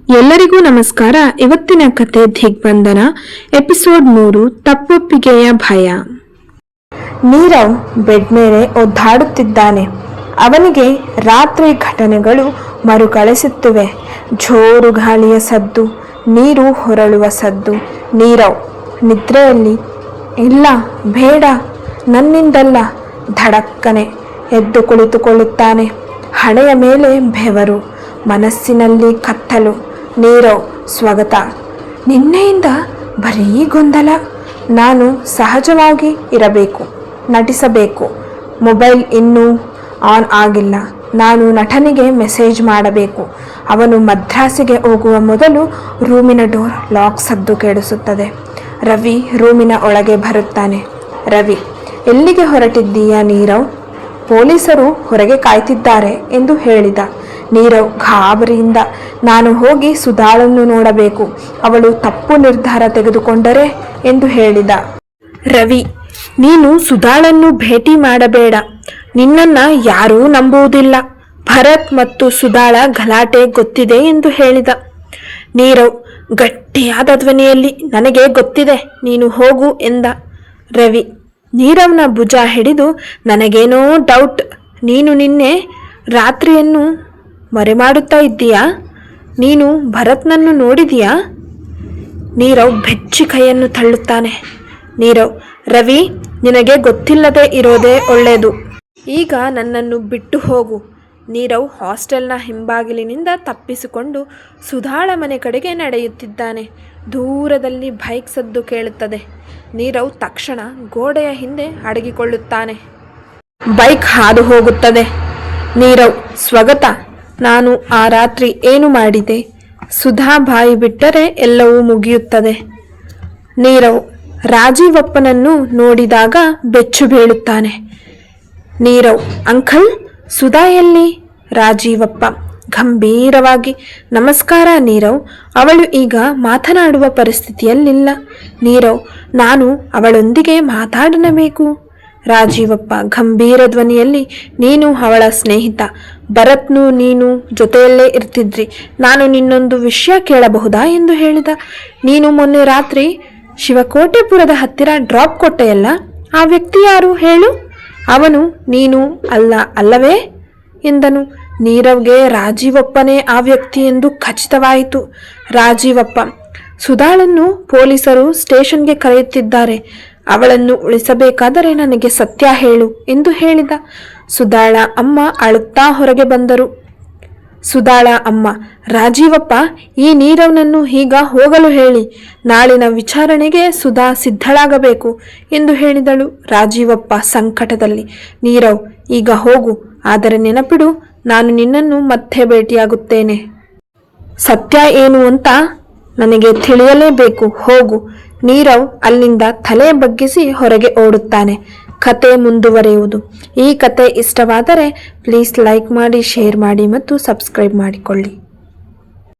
ಎಲ್ಲರಿಗೂ ನಮಸ್ಕಾರ. ಇವತ್ತಿನ ಕತೆ ದಿಗ್ಬಂಧನ, ಎಪಿಸೋಡ್ ಮೂರು, ತಪ್ಪೊಪ್ಪಿಗೆಯ ಭಯ. ನೀರವ್ ಬೆಡ್ ಮೇಲೆ ಒದ್ದಾಡುತ್ತಿದ್ದಾನೆ. ಅವನಿಗೆ ರಾತ್ರಿ ಘಟನೆಗಳು ಮರುಕಳಿಸುತ್ತಿವೆ. ಜೋರು ಗಾಳಿಯ ಸದ್ದು, ನೀರು ಹೊರಳುವ ಸದ್ದು. ನೀರವ್, ನಿದ್ರೆಯಲ್ಲಿ, ಇಲ್ಲ, ಬೇಡ, ನನ್ನಿಂದಲ್ಲ, ಧಡಕ್ಕನೆ ಎದ್ದು ಕುಳಿತುಕೊಳ್ಳುತ್ತಾನೆ. ಹಣೆಯ ಮೇಲೆ ಬೆವರು. ಮನಸ್ಸಿನಲ್ಲಿ ಕತ್ತಲು, ನೀರವ್, ಸ್ವಗತ. ನಿನ್ನೆಯಿಂದ ಬರೀ ಗೊಂದಲ. ನಾನು ಸಹಜವಾಗಿ ಇರಬೇಕು, ನಟಿಸಬೇಕು. ಮೊಬೈಲ್ ಇನ್ನೂ ಆನ್ ಆಗಿಲ್ಲ. ನಾನು ನಟನಿಗೆ ಮೆಸೇಜ್ ಮಾಡಬೇಕು. ಅವನು ಮದ್ರಾಸಿಗೆ ಹೋಗುವ ಮೊದಲು ರೂಮಿನ ಡೋರ್ ಲಾಕ್ ಸದ್ದು ಕೇಳಿಸುತ್ತದೆ. ರವಿ ರೂಮಿನ ಒಳಗೆ ಬರುತ್ತಾನೆ. ರವಿ, ಎಲ್ಲಿಗೆ ಹೊರಟಿದ್ದೀಯಾ ನೀರವ್? ಪೊಲೀಸರು ಹೊರಗೆ ಕಾಯ್ತಿದ್ದಾರೆ ಎಂದು ಹೇಳಿದ. ನೀರವ್ ಗಾಬರಿಯಿಂದ ನಾನು ಹೋಗಿ ಸುಧಾಳನ್ನು ನೋಡಬೇಕು. ಅವಳು ತಪ್ಪು ನಿರ್ಧಾರ ತೆಗೆದುಕೊಂಡರೆ ಎಂದು ಹೇಳಿದ. ರವಿ, ನೀನು ಸುಧಾಳನ್ನು ಭೇಟಿ ಮಾಡಬೇಡ. ನಿನ್ನನ್ನ ಯಾರೂ ನಂಬುವುದಿಲ್ಲ. ಭರತ್ ಮತ್ತು ಸುಧಾಳ ಗಲಾಟೆ ಗೊತ್ತಿದೆ ಎಂದು ಹೇಳಿದ. ನೀರವ್, ಗಟ್ಟಿಯಾದ ಧ್ವನಿಯಲ್ಲಿ, ನನಗೆ ಗೊತ್ತಿದೆ, ನೀನು ಹೋಗು ಎಂದ. ರವಿ, ನೀರವ್ನ ಭುಜ ಹಿಡಿದು, ನನಗೇನೋ ಡೌಟ್ ನೀನು ನಿನ್ನೆ ರಾತ್ರಿಯನ್ನು ಮರೆಮಾಡುತ್ತಾ ಇದ್ದೀಯಾ? ನೀನು ಭರತ್ನನ್ನು ನೋಡಿದೀಯಾ? ನೀರವ್ ಬೆಚ್ಚಿ ಕೈಯನ್ನು ತಳ್ಳುತ್ತಾನೆ. ನೀರವ್, ರವಿ, ನಿನಗೆ ಗೊತ್ತಿಲ್ಲದೆ ಇರೋದೇ ಒಳ್ಳೆಯದು. ಈಗ ನನ್ನನ್ನು ಬಿಟ್ಟು ಹೋಗು. ನೀರವ್ ಹಾಸ್ಟೆಲ್ನ ಹಿಂಬಾಗಿಲಿನಿಂದ ತಪ್ಪಿಸಿಕೊಂಡು ಸುಧಾಳ ಮನೆ ಕಡೆಗೆ ನಡೆಯುತ್ತಿದ್ದಾನೆ. ದೂರದಲ್ಲಿ ಬೈಕ್ ಸದ್ದು ಕೇಳುತ್ತದೆ. ನೀರವ್ ತಕ್ಷಣ ಗೋಡೆಯ ಹಿಂದೆ ಅಡಗಿಕೊಳ್ಳುತ್ತಾನೆ. ಬೈಕ್ ಹಾದು ಹೋಗುತ್ತದೆ. ನೀರವ್, ಸ್ವಗತ. ನಾನು ಆ ರಾತ್ರಿ ಏನು ಮಾಡಿದೆ? ಸುಧಾ ಬಾಯಿ ಬಿಟ್ಟರೆ ಎಲ್ಲವೂ ಮುಗಿಯುತ್ತದೆ. ನೀರವ್ ರಾಜೀವಪ್ಪನನ್ನು ನೋಡಿದಾಗ ಬೆಚ್ಚು ಬೀಳುತ್ತಾನೆ. ನೀರವ್, ಅಂಕಲ್, ಸುಧಾ ಎಲ್ಲಿ? ರಾಜೀವಪ್ಪ, ಗಂಭೀರವಾಗಿ, ನಮಸ್ಕಾರ ನೀರವ್, ಅವಳು ಈಗ ಮಾತನಾಡುವ ಪರಿಸ್ಥಿತಿಯಲ್ಲಿಲ್ಲ. ನೀರವ್, ನಾನು ಅವಳೊಂದಿಗೆ ಮಾತಾಡನಬೇಕು? ರಾಜೀವಪ್ಪ, ಗಂಭೀರ ಧ್ವನಿಯಲ್ಲಿ, ನೀನು ಅವಳ ಸ್ನೇಹಿತ ಭರತ್ನು ನೀನು ಜೊತೆಯಲ್ಲೇ ಇರ್ತಿದ್ರಿ. ನಾನು ನಿನ್ನೊಂದು ವಿಷಯ ಕೇಳಬಹುದಾ ಎಂದು ಹೇಳಿದ. ನೀನು ಮೊನ್ನೆ ರಾತ್ರಿ ಶಿವಕೋಟೆಪುರದ ಹತ್ತಿರ ಡ್ರಾಪ್ ಕೊಟ್ಟೆಯಲ್ಲ, ಆ ವ್ಯಕ್ತಿ ಯಾರು ಹೇಳು. ಅವನು ನೀನು ಅಲ್ಲ, ಅಲ್ಲವೇ? ಎಂದನು. ನೀರವ್ಗೆ ರಾಜೀವಪ್ಪನೇ ಆ ವ್ಯಕ್ತಿ ಎಂದು ಖಚಿತವಾಯಿತು. ರಾಜೀವಪ್ಪ, ಸುಧಾಳನ್ನು ಪೊಲೀಸರು ಸ್ಟೇಷನ್ಗೆ ಕರೆಯುತ್ತಿದ್ದಾರೆ. ಅವಳನ್ನು ಉಳಿಸಬೇಕಾದರೆ ನನಗೆ ಸತ್ಯ ಹೇಳು ಎಂದು ಹೇಳಿದ. ಸುಧಾಳ ಅಮ್ಮ ಅಳುತ್ತಾ ಹೊರಗೆ ಬಂದರು. ಸುಧಾಳ ಅಮ್ಮ, ರಾಜೀವಪ್ಪ, ಈ ನೀರವ್ನನ್ನು ಈಗ ಹೋಗಲು ಹೇಳಿ. ನಾಳಿನ ವಿಚಾರಣೆಗೆ ಸುಧಾ ಸಿದ್ಧಳಾಗಬೇಕು ಎಂದು ಹೇಳಿದಳು ರಾಜೀವಪ್ಪ ಸಂಕಟದಲ್ಲಿ. ನೀರವ್, ಈಗ ಹೋಗು, ಆದರೆ ನೆನಪಿಡು, ನಾನು ನಿನ್ನನ್ನು ಮತ್ತೆ ಭೇಟಿಯಾಗುತ್ತೇನೆ. ಸತ್ಯ ಏನು ಅಂತ ನನಗೆ ತಿಳಿಯಲೇಬೇಕು. ಹೋಗು, ನೀರವ್ ಅಲ್ಲಿಂದ ತಲೆ ಬಗ್ಗಿಸಿ ಹೊರಗೆ ಓಡುತ್ತಾನೆ. ಕತೆ ಮುಂದುವರೆಯುವುದು. ಈ ಕತೆ ಇಷ್ಟವಾದರೆ ಪ್ಲೀಸ್ ಲೈಕ್ ಮಾಡಿ ಶೇರ್ ಮಾಡಿ ಮತ್ತು ಸಬ್ಸ್ಕ್ರೈಬ್ ಮಾಡಿಕೊಳ್ಳಿ.